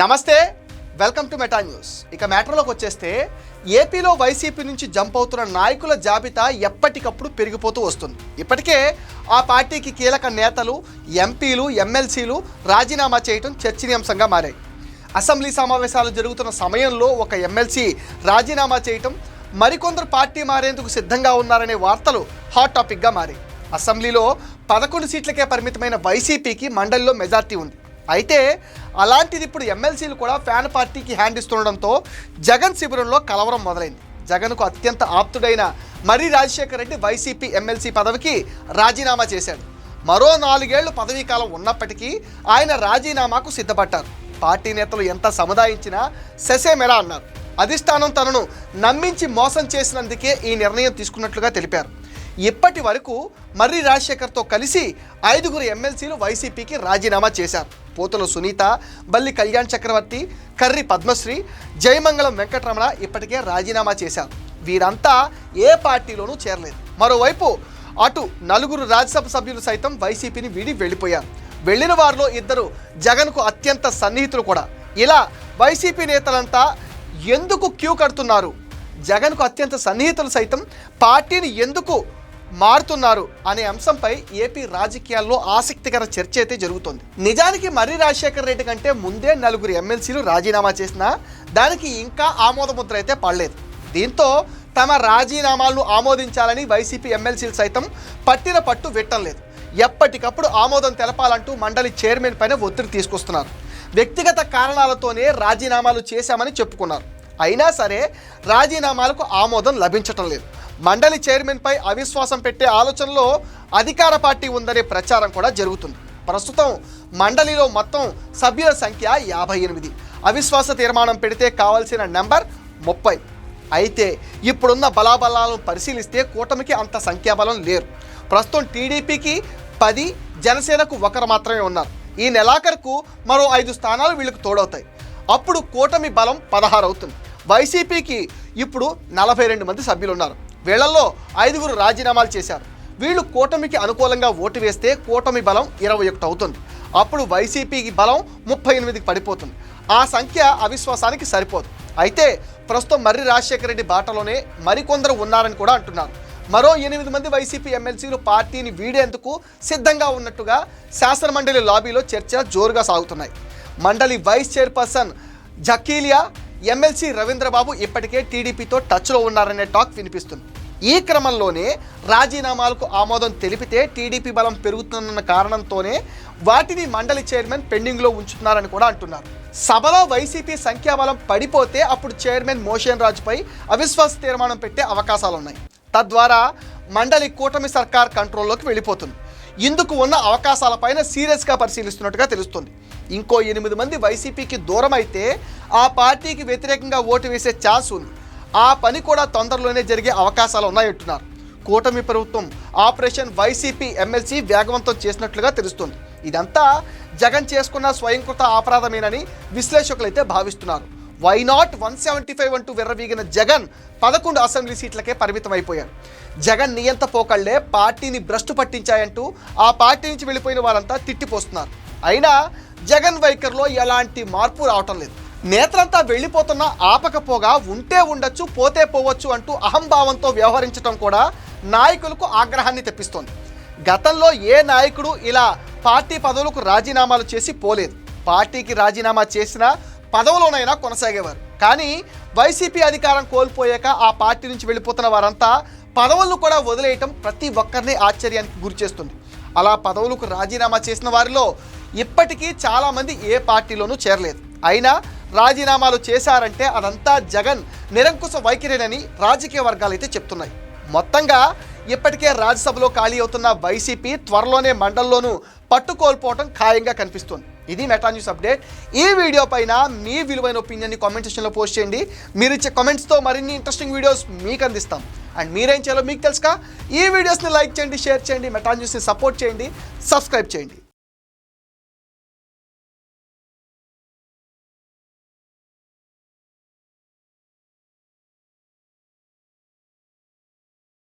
నమస్తే welcome to meta news. ఇక మ్యాటర్లోకి వచ్చేస్తే ఏపీలో వైసీపీ నుంచి జంప్ అవుతున్న నాయకుల జాబితా ఎప్పటికప్పుడు పెరిగిపోతూ వస్తుంది. ఇప్పటికే ఆ పార్టీకి కీలక నేతలు ఎంపీలు ఎమ్మెల్సీలు రాజీనామా చేయడం చర్చనీయాంశంగా మారాయి. అసెంబ్లీ సమావేశాలు జరుగుతున్న సమయంలో ఒక ఎమ్మెల్సీ రాజీనామా చేయటం మరికొందరు పార్టీ మారేందుకు సిద్ధంగా ఉన్నారనే వార్తలు హాట్ టాపిక్గా మారాయి. అసెంబ్లీలో పదకొండు సీట్లకే పరిమితమైన వైసీపీకి మండలిలో మెజార్టీ ఉంది. అయితే అలాంటిది ఇప్పుడు ఎమ్మెల్సీలు కూడా ఫ్యాన్ పార్టీకి హ్యాండ్ ఇస్తుండడంతో జగన్ శిబిరంలో కలవరం మొదలైంది. జగన్కు అత్యంత ఆప్తుడైన మర్రి రాజశేఖర రెడ్డి వైసీపీ ఎమ్మెల్సీ పదవికి రాజీనామా చేశాడు. మరో నాలుగేళ్ళు పదవీ కాలం ఉన్నప్పటికీ ఆయన రాజీనామాకు సిద్ధపడ్డారు. పార్టీ నేతలు ఎంత సముదాయించినా సెసేమెరా అన్నారు. అధిష్టానం తనను నమ్మించి మోసం చేసినందుకే ఈ నిర్ణయం తీసుకున్నట్లుగా తెలిపారు. ఇప్పటి వరకు మర్రి రాజశేఖర్తో కలిసి ఐదుగురు ఎమ్మెల్సీలు వైసీపీకి రాజీనామా చేశారు. పోతుల సునీత బల్లి కళ్యాణ్ చక్రవర్తి కర్రి పద్మశ్రీ జయమంగళం వెంకటరమణ ఇప్పటికే రాజీనామా చేశారు. వీరంతా ఏ పార్టీలోనూ చేరలేదు. మరోవైపు అటు నలుగురు రాజ్యసభ సభ్యులు సైతం వైసీపీని వీడి వెళ్ళిపోయారు. వెళ్ళిన వారిలో ఇద్దరు జగన్కు అత్యంత సన్నిహితులు కూడా. ఇలా వైసీపీ నేతలంతా ఎందుకు క్యూ కడుతున్నారు? జగన్కు అత్యంత సన్నిహితులు సైతం పార్టీని ఎందుకు మారుతున్నారు అనే అంశంపై ఏపీ రాజకీయాల్లో ఆసక్తికర చర్చ అయితే జరుగుతోంది. నిజానికి మర్రి రాజశేఖర రెడ్డి కంటే ముందే నలుగురు ఎమ్మెల్సీలు రాజీనామా చేసినా దానికి ఇంకా ఆమోదముద్ర అయితే పడలేదు. దీంతో తమ రాజీనామాలను ఆమోదించాలని వైసీపీ ఎమ్మెల్సీలు సైతం పట్టిన పట్టు విట్టం ఎప్పటికప్పుడు ఆమోదం తెలపాలంటూ మండలి చైర్మన్ పైన ఒత్తిడి తీసుకొస్తున్నారు. వ్యక్తిగత కారణాలతోనే రాజీనామాలు చేశామని చెప్పుకున్నారు. అయినా సరే రాజీనామాలకు ఆమోదం లభించటం లేదు. మండలి చైర్మన్పై అవిశ్వాసం పెట్టే ఆలోచనలో అధికార పార్టీ ఉందనే ప్రచారం కూడా జరుగుతుంది. ప్రస్తుతం మండలిలో మొత్తం సభ్యుల సంఖ్య యాభై ఎనిమిది. అవిశ్వాస తీర్మానం పెడితే కావాల్సిన నెంబర్ ముప్పై. అయితే ఇప్పుడున్న బలాబలాలను పరిశీలిస్తే కూటమికి అంత సంఖ్యాబలం లేరు. ప్రస్తుతం టీడీపీకి పది జనసేనకు ఒకరు మాత్రమే ఉన్నారు. ఈ నెలాఖరుకు మరో ఐదు స్థానాలు వీళ్ళకు తోడవుతాయి. అప్పుడు కూటమి బలం పదహారు అవుతుంది వైసీపీకి ఇప్పుడు నలభై రెండు మంది సభ్యులు ఉన్నారు వీళ్ళల్లో ఐదుగురు రాజీనామాలు చేశారు. వీళ్ళు కూటమికి అనుకూలంగా ఓటు వేస్తే కూటమి బలం ఇరవై ఒకటి అవుతుంది. అప్పుడు వైసీపీకి బలం ముప్పై ఎనిమిదికి పడిపోతుంది. ఆ సంఖ్య అవిశ్వాసానికి సరిపోదు. అయితే ప్రస్తుతం మర్రి రాజశేఖర రెడ్డి బాటలోనే మరికొందరు ఉన్నారని కూడా అంటున్నారు. మరో ఎనిమిది మంది వైసీపీ ఎమ్మెల్సీలు పార్టీని వీడేందుకు సిద్ధంగా ఉన్నట్టుగా శాసనమండలి లాబీలో చర్చ జోరుగా సాగుతున్నాయి. మండలి వైస్ చైర్పర్సన్ జకీలియా ఎమ్మెల్సీ రవీంద్రబాబు ఇప్పటికే టీడీపీతో టచ్లో ఉన్నారనే టాక్ వినిపిస్తుంది. ఈ క్రమంలోనే రాజీనామాలకు ఆమోదం తెలిపితే టీడీపీ బలం పెరుగుతుందన్న కారణంతోనే వాటిని మండలి చైర్మన్ పెండింగ్లో ఉంచుతున్నారని కూడా అంటున్నారు. సభలో వైసీపీ సంఖ్యాబలం పడిపోతే అప్పుడు చైర్మన్ మోషన్ రాజుపై అవిశ్వాస తీర్మానం పెట్టే అవకాశాలు ఉన్నాయి తద్వారా మండలి కూటమి సర్కార్ కంట్రోల్లోకి వెళ్ళిపోతుంది. ఇందుకు ఉన్న అవకాశాలపైన సీరియస్గా పరిశీలిస్తున్నట్టుగా తెలుస్తుంది. ఇంకో ఎనిమిది మంది వైసీపీకి దూరం అయితే ఆ పార్టీకి వ్యతిరేకంగా ఓటు వేసే ఛాన్స్ ఉంది ఆ పని కూడా తొందరలోనే జరిగే అవకాశాలు ఉన్నాయంటున్నారు. కూటమి ప్రభుత్వం ఆపరేషన్ వైసీపీ ఎమ్మెల్సీ వేగవంతం చేసినట్లుగా తెలుస్తుంది. ఇదంతా జగన్ చేసుకున్న స్వయంకృత అపరాధమేనని విశ్లేషకులైతే భావిస్తున్నారు. Why not one seventy five అంటూ విర్రవీగిన జగన్ పదకొండు అసెంబ్లీ సీట్లకే పరిమితం అయిపోయారు జగన్ నియంత పోకళ్ళే పార్టీని భ్రష్టు పట్టించాయంటూ ఆ పార్టీ నుంచి వెళ్ళిపోయిన వారంతా తిట్టిపోస్తున్నారు. అయినా జగన్ వైఖరిలో ఎలాంటి మార్పు రావటం లేదు. నేతలంతా వెళ్ళిపోతున్నా ఆపకపోగా ఉంటే ఉండొచ్చు పోతే పోవచ్చు అంటూ అహంభావంతో వ్యవహరించడం కూడా నాయకులకు ఆగ్రహాన్ని తెప్పిస్తోంది. గతంలో ఏ నాయకుడు ఇలా పార్టీ పదవులకు రాజీనామాలు చేసి పోలేదు. పార్టీకి రాజీనామా చేసినా పదవులోనైనా కొనసాగేవారు. కానీ వైసీపీ అధికారం కోల్పోయాక ఆ పార్టీ నుంచి వెళ్ళిపోతున్న వారంతా పదవులను కూడా వదిలేయటం ప్రతి ఒక్కరిని ఆశ్చర్యానికి గురిచేస్తుంది. అలా పదవులకు రాజీనామా చేసిన వారిలో ఇప్పటికీ చాలామంది ఏ పార్టీలోనూ చేరలేదు. అయినా రాజీనామాలు చేశారంటే అదంతా జగన్ నిరంకుశ వైఖరేనని రాజకీయ వర్గాలు అయితే చెప్తున్నాయి. మొత్తంగా ఇప్పటికే రాజ్యసభలో ఖాళీ అవుతున్న వైసీపీ త్వరలోనే మండల్లోనూ పట్టు కోల్పోవటం ఖాయంగా కనిపిస్తుంది. ఇది మెటా న్యూస్ అప్డేట్. ఈ వీడియో పైన మీ విలువైన ఒపీనియన్ని కామెంట్ సెక్షన్లో పోస్ట్ చేయండి. మీరు ఇచ్చే కామెంట్స్తో మరిన్ని ఇంట్రెస్టింగ్ వీడియోస్ మీకు అందిస్తాం. అండ్ మీరేం చేయాలో మీకు తెలుసుగా. ఈ వీడియోస్ని లైక్ చేయండి షేర్ చేయండి మెటా న్యూస్ని సపోర్ట్ చేయండి సబ్స్క్రైబ్ చేయండి.